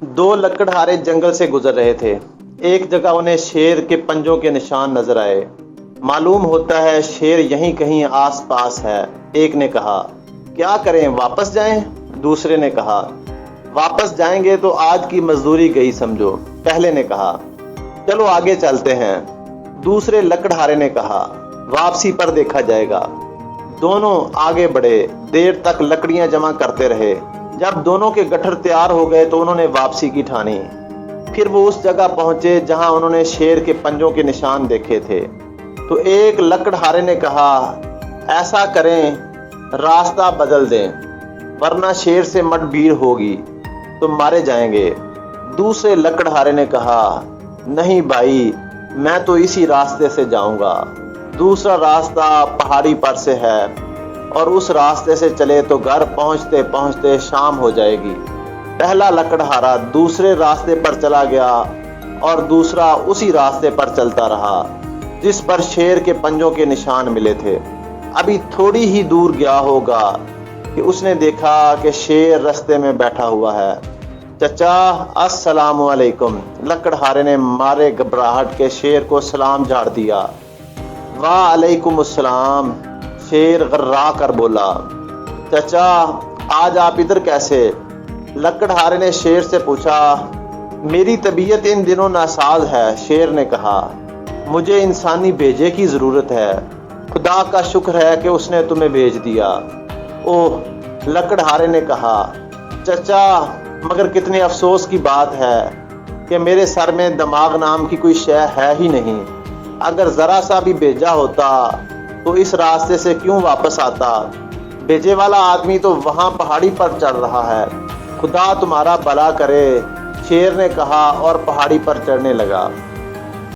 دو لکڑہارے جنگل سے گزر رہے تھے۔ ایک جگہ انہیں شیر کے پنجوں کے نشان نظر آئے۔ معلوم ہوتا ہے شیر یہیں کہیں آس پاس ہے۔ ایک نے کہا، کیا کریں، واپس جائیں؟ دوسرے نے کہا، واپس جائیں گے تو آج کی مزدوری گئی، سمجھو۔ پہلے نے کہا، چلو آگے چلتے ہیں۔ دوسرے لکڑہارے نے کہا، واپسی پر دیکھا جائے گا۔ دونوں آگے بڑھے، دیر تک لکڑیاں جمع کرتے رہے۔ جب دونوں کے گٹھر تیار ہو گئے تو انہوں نے واپسی کی ٹھانی۔ پھر وہ اس جگہ پہنچے جہاں انہوں نے شیر کے پنجوں کے نشان دیکھے تھے۔ تو ایک لکڑہارے نے کہا، ایسا کریں، راستہ بدل دیں، ورنہ شیر سے مٹ بھیڑ ہوگی، تو مارے جائیں گے۔ دوسرے لکڑہارے نے کہا، نہیں بھائی، میں تو اسی راستے سے جاؤں گا۔ دوسرا راستہ پہاڑی پر سے ہے۔ اور اس راستے سے چلے تو گھر پہنچتے پہنچتے شام ہو جائے گی۔ پہلا لکڑہارا دوسرے راستے پر چلا گیا اور دوسرا اسی راستے پر چلتا رہا، جس پر شیر کے پنجوں کے نشان ملے تھے۔ ابھی تھوڑی ہی دور گیا ہوگا کہ اس نے دیکھا کہ شیر رستے میں بیٹھا ہوا ہے۔ چچا، السلام علیکم۔ لکڑہارے نے مارے گھبراہٹ کے شیر کو سلام جھاڑ دیا۔ وعلیکم السلام۔ شیر غرا کر بولا، چچا، آج آپ ادھر کیسے؟ لکڑہارے نے شیر سے پوچھا، میری طبیعت ان دنوں ناساز ہے، شیر نے کہا، مجھے انسانی بھیجے کی ضرورت ہے، خدا کا شکر ہے کہ اس نے تمہیں بھیج دیا۔ اوہ لکڑہارے نے کہا، چچا، مگر کتنے افسوس کی بات ہے کہ میرے سر میں دماغ نام کی کوئی شے ہے ہی نہیں۔ اگر ذرا سا بھی بھیجا ہوتا تو اس راستے سے کیوں واپس آتا؟ بیجے والا آدمی تو وہاں پہاڑی پر چڑھ رہا ہے۔ خدا تمہارا بلا کرے، شیر نے کہا اور پہاڑی پر چڑھنے لگا۔